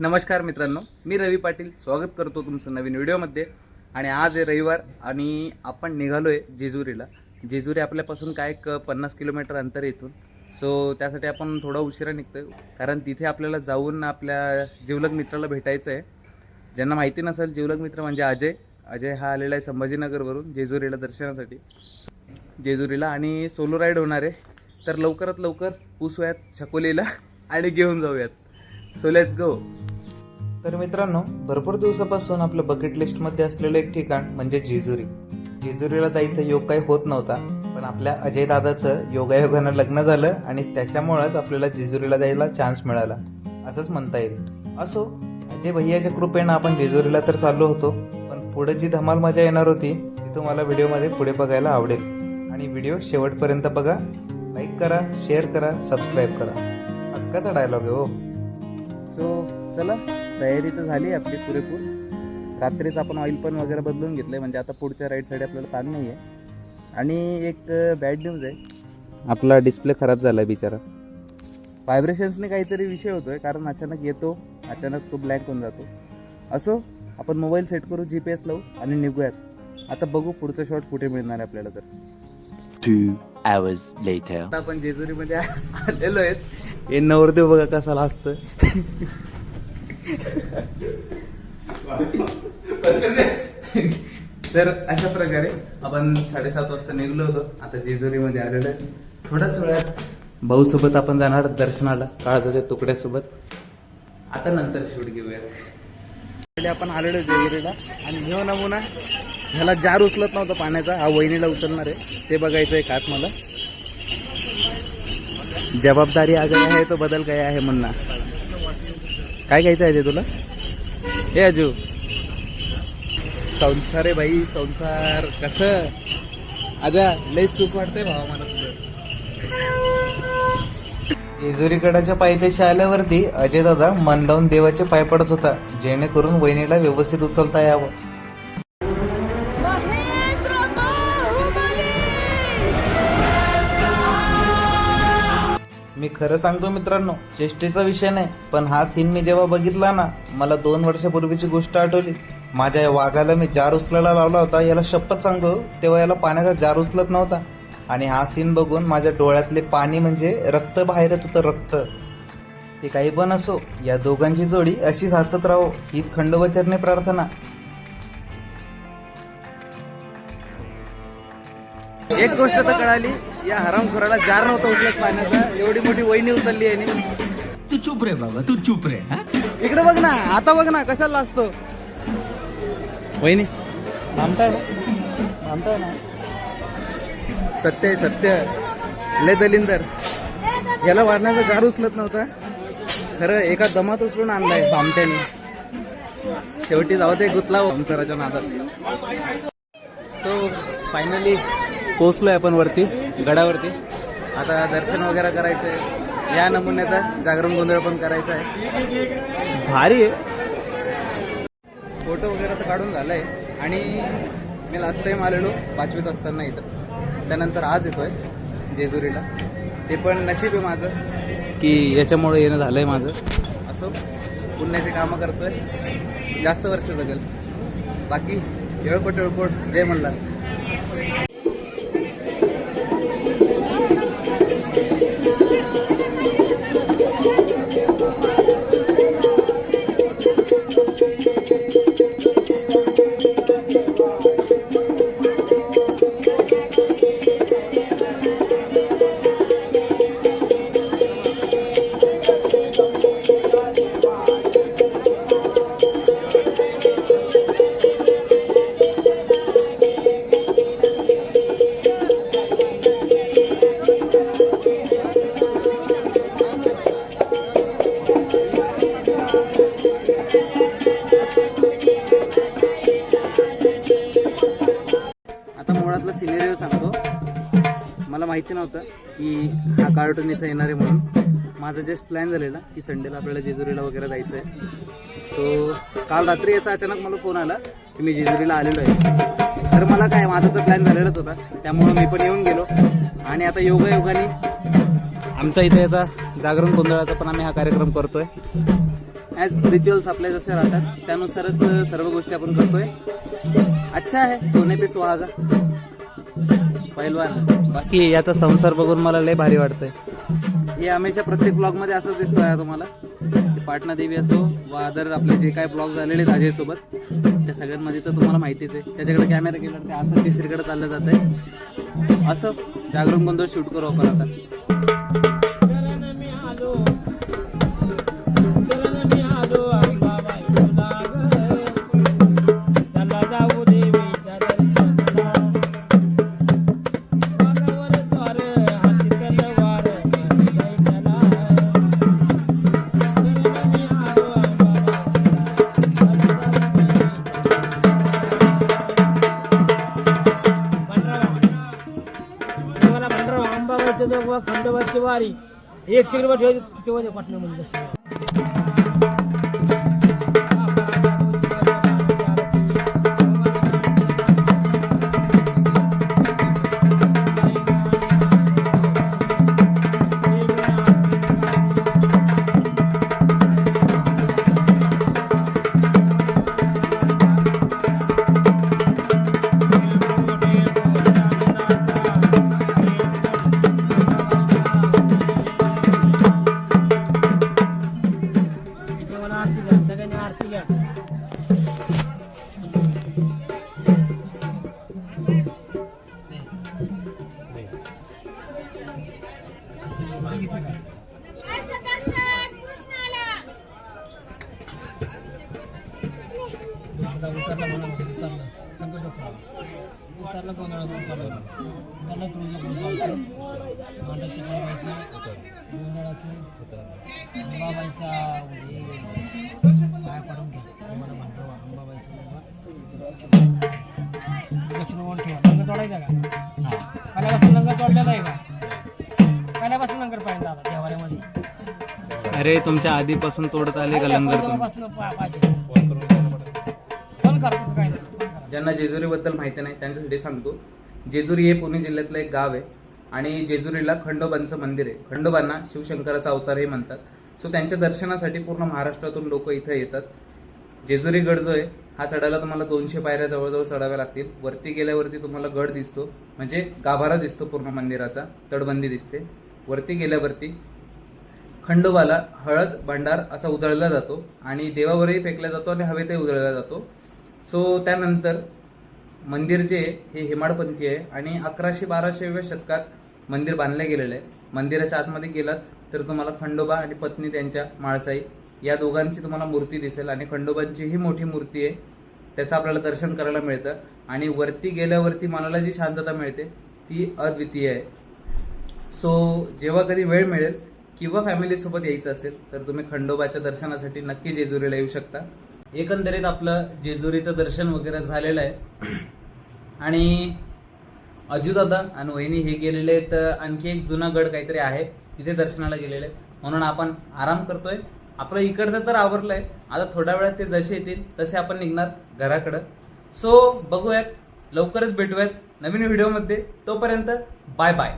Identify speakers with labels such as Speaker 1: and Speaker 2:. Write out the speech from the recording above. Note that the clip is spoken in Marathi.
Speaker 1: नमस्कार मित्रांनो मी रवी पाटील. स्वागत करतो तुमचं नवीन व्हिडिओमध्ये. आणि आज आहे रविवार आणि आपण निघालो आहे जेजुरीला. जेजुरी आपल्यापासून काय एक पन्नास किलोमीटर अंतर येथून इथून. सो त्यासाठी आपण थोडा उशिरा निघतोय. कारण तिथे आपल्याला जाऊन आपल्या जिवलग मित्राला भेटायचं आहे. ज्यांना माहिती नसेल जिवलग मित्र म्हणजे अजय. अजय हा आलेला आहे संभाजीनगरवरून जेजुरीला दर्शनासाठी. जेजुरीला आणि सोलो राईड होणार आहे. तर लवकरात लवकर पुसूयात छकोलीला आणि घेऊन जाऊयात. सो लेट्स गो तर मित्रांनो भरपूर दिवसापासून आपलं बकेट लिस्टमध्ये असलेलं एक ठिकाण म्हणजे जेजुरी. जेजुरीला जायचं योग काही होत नव्हता पण आपल्या अजय दादाचं योगायोगानं लग्न झालं आणि त्याच्यामुळंच आपल्याला जेजुरीला जायला चान्स मिळाला. असंच म्हणता येईल. असो अजय भैयाच्या कृपेनं आपण जेजुरीला तर चाललो होतो पण पुढे जी धमाल मजा येणार होती ती तुम्हाला व्हिडिओमध्ये पुढे बघायला आवडेल. आणि व्हिडिओ शेवटपर्यंत बघा लाईक करा शेअर करा सबस्क्राईब करा. हक्काचा डायलॉग आहे हो. सो चला. तयारी तर झाली आपली पुरेपूर. रात्रीच आपण ऑइल पण वगैरे बदलून घेतलंय म्हणजे आता पुढच्या राईडसाठी आपल्याला ताण नाही आहे आणि एक बॅड न्यूज आहे. आपला डिस्प्ले खराब झाला आहे बिचारा व्हायब्रेशन्सने काहीतरी विषय होतोय कारण अचानक येतो अचानक तो ब्लॅक होऊन जातो. असो आपण मोबाईल सेट करू जी पी एस लावू आणि निघूयात. आता बघू पुढचा शॉट कुठे मिळणार आहे आपल्याला तर. आपण जेजुरीमध्ये आलेलो आहेत. हे नवरदेव बघा कसा लाजतोय. तर अशा प्रकारे आपण साडेसात वाजता निघलो होतो. आता जेजुरीमध्ये आलेलो आहे. थोड्याच वेळात भाऊ सोबत आपण जाणार दर्शनाला काळजाच्या तुकड्यासोबत. आता नंतर शूट घेऊया. पहिले आपण आलेलो जेजुरीला आणि ह्यो हो नमुना ह्याला जार उचलत नव्हता पाण्याचा हा वहिनीला उचलणार आहे. ते बघायचं आहे खास मला जबाबदारी आगे आहे तो बदल काय आहे म्हणणार. काय घ्यायचं आहे ते तुला? हे अजू संसार आहे भाई संसार. कसं? आजा लय सुख वाटतंय भावा मला तुझं. जेजुरीकडाच्या पायथ्याशी आल्यावरती अजय दादा मन लावून देवाचे पाय पडत होता. जेणेकरून वहिनीला व्यवस्थित उचलता यावं. मी खरं सांगतो मित्रांनो चेष्टेचा विषय नाही पण हा सीन मी जेव्हा बघितला ना मला दोन वर्षापूर्वीची गोष्ट आठवली. माझ्या या वाघाला मी जार उचलायला लावला होता याला शपथ सांगतो तेव्हा याला पाण्याचा जार उचलत नव्हता. आणि हा सीन बघून माझ्या डोळ्यातले पाणी म्हणजे रक्त बाहेर येत होतं रक्त. ते काही पण असो या दोघांची जोडी अशीच हसत राहो हीच खंडोबाचरणी प्रार्थना. एक गोष्ट तर कळाली या हरामखोराला जार नव्हता उचलत पाण्याचा. एवढी मोठी वहिनी उचलली आहे
Speaker 2: तू चुप रे बाबा तू चुप रे
Speaker 1: इकडे बघ ना आता बघ ना कशाला असतो वहिनी थांबताय ना? थांबताय ना? सत्य आहे सत्य लय दलिंदर. याला वाढण्याचा जार उचलत नव्हता. खरं एका दमात उचलून आणलाय भामट्याने शेवटी जाऊ दे गुतला संसाराच्या नादात. सो फायनली पोचलोय आपण वरती गडावरती. आता दर्शन वगैरे करायचं आहे या नमुन्याचा जागरण गोंधळ पण करायचा आहे. भारी आहे. फोटो वगैरे तर काढून झालाय. आणि मी लास्ट टाइम आलेलो पाचवीत असताना इथं. त्यानंतर आज येतोय जेजुरीला. ते पण नशीब आहे माझं. की याच्यामुळे येणं झालंय माझं. असो पुण्याची कामं करतोय. जास्त वर्ष जगेल. बाकी येळकोट येळकोट. जय म्हणला आता मुळातला सिनेरिओ सांगतो. मला माहिती नव्हतं की हा कार्टून इथं येणार आहे म्हणून. माझं जस्ट प्लॅन झालेला की संडेला आपल्याला जेजुरीला वगैरे जायचं आहे सो काल रात्री याचा अचानक मला फोन आला की मी जेजुरीला आलेलो आहे. तर मला काय माझा तर प्लॅन झालेलाच होता. त्यामुळं मी पण येऊन गेलो. आणि आता योगायोगाने आमचा इथे याचा जागरण गोंधळाचा पण आम्ही हा कार्यक्रम करतोय. ॲज रिच्युअल्स आपले जसे राहतात त्यानुसारच सर्व गोष्टी आपण करतोय. अच्छा आहे सोने पे सुहागा। पहिलवान। बाकी याचा संसार बघून मला लय भारी वाटतंय. हे हमेशा प्रत्येक ब्लॉगमध्ये असंच दिसतो आहे तुम्हाला. पाटणा देवी असो वा अदर आपले जे काय ब्लॉग झालेले आहेत अजय सोबत त्या सगळ्यांमध्ये तर तुम्हाला माहितीच आहे. त्याच्याकडे कॅमेरा गेला ते असं तिसरीकडे चाललं जात आहे असं जागरण गोंधळ शूट करू आपण आता.
Speaker 3: वारी एक सिगरेट ठेवायची तिथे पाटण्यामध्ये इथे आरती घ्या सगळ्यांनी आरती घ्या. आता उतरला म्हणा उतरला संकट उतरला गोंधळ उतरला उतरला मांडाची करायचं गोंधळाचं अंबाबाईचा पाय पडून घे मला भांडव अंबाबाईचा वन ठेवा. लंगर तोडायचा का? पहिल्यापासून लंगर तोडलेला आहे का? पहिल्यापासून लंगर पाहिजे दादा देवाऱ्यामध्ये.
Speaker 1: अरे तुमच्या आधीपासून तोडत आले का लंगर
Speaker 3: पाहिजे. काय नाही
Speaker 1: ज्यांना जेजुरी बद्दल माहिती नाही त्यांच्यासाठी सांगतो. जेजुरी हे पुणे जिल्ह्यातलं एक गाव आहे आणि जेजुरीला खंडोबांचं मंदिर आहे. खंडोबांना शिवशंकराचा अवतार हे म्हणतात. सो त्यांच्या दर्शनासाठी पूर्ण महाराष्ट्रातून लोक इथे येतात. जेजुरी गड जो आहे हा चढायला तुम्हाला दोनशे पायऱ्या जवळजवळ चढाव्या लागतील. वरती गेल्यावरती तुम्हाला गड दिसतो. म्हणजे गाभारा दिसतो पूर्ण मंदिराचा. तटबंदी दिसते. वरती गेल्यावरती खंडोबाला हळद भांडार असा उधळला जातो आणि देवावरही फेकला जातो आणि हवेतही उधळला जातो. सो त्यानंतर मंदिर जे आहे हे हेमाडपंथी आहे आणि अकराशे बाराशेव्या शतकात मंदिर बांधलं गेलेलं आहे. मंदिराच्या आतमध्ये गेलात तर तुम्हाला खंडोबा आणि पत्नी त्यांच्या माळसाई या दोघांची तुम्हाला मूर्ती दिसेल आणि खंडोबांची ही मोठी मूर्ती आहे. त्याचं आपल्याला दर्शन करायला मिळतं आणि वरती गेल्यावरती मनाला जी शांतता मिळते ती अद्वितीय आहे. सो जेव्हा कधी वेळ मिळेल किंवा फॅमिलीसोबत यायचं असेल तर तुम्ही खंडोबाच्या दर्शनासाठी नक्की जेजुरीला येऊ शकता. एकंदरीत आपलं जेजुरीचं दर्शन वगैरे झालेलं आहे. आणि अजूदादा आणि वहिनी हे गेलेले आहेत आणखी एक जुना गड काहीतरी आहे तिथे दर्शनाला गेलेले आहेत. म्हणून आपण आराम करतोय. आपलं इकडचं तर आवरलंय. आता थोड्या वेळात ते जसे येतील तसे आपण निघणार घराकडं. सो बघूयात. लवकरच भेटूयात नवीन व्हिडिओमध्ये. तोपर्यंत बाय बाय